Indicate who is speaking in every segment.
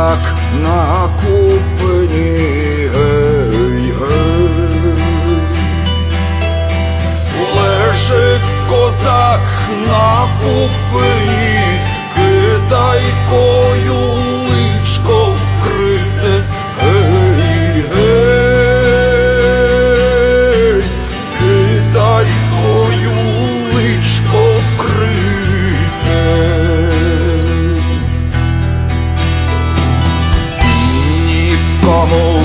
Speaker 1: як на купині гей, гей. лежить козак на купині, кидай козак. normal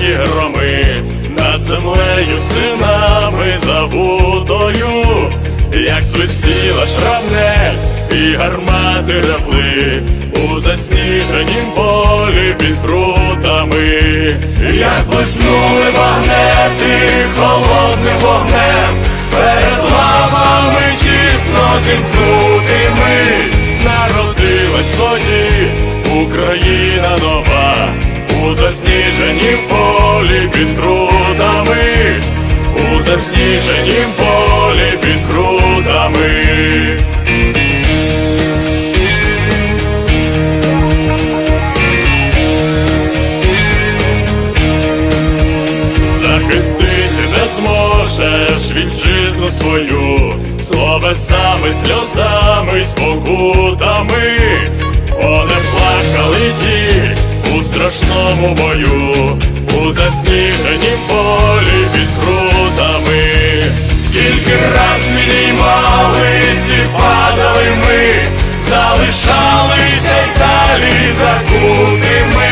Speaker 1: І
Speaker 2: громи, над землею синами забутою, як свистіла шрапнель і гармати ревли у засніженім полі під крутами, як блиснули магнети холодним вогнем, перед лавами тісно зімкнутими, народилась тоді Україна нова у засніженім полі під крутами, у засніженім полі під крутами. Захистити не зможеш вітчизну свою словесами, сльозами, спокутами, страшному бою, у засніженім полі під крутами. Скільки раз підіймались і падали ми, залишалися й далі закутими,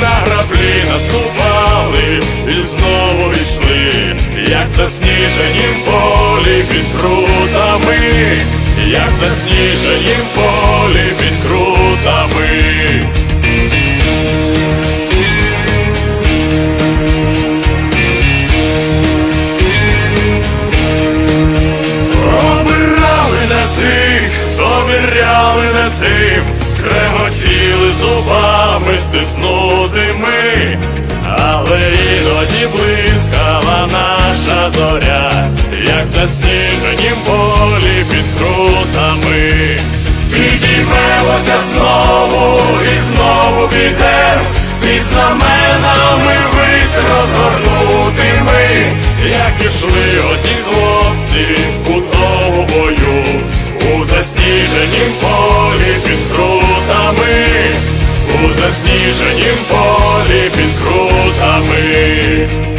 Speaker 2: на граблі наступали і знову йшли, як засніженім полі під крутами, як засніженім полі зубами стиснутими, але іноді блискала наша зоря, як засніженім полі під крутами. Підіймемося знову і знову підем, під знаменами вись розгорнутими, як ішли оті хлопці у тому бою, у засніженім полі під крутами, у засніженім полі під крутами.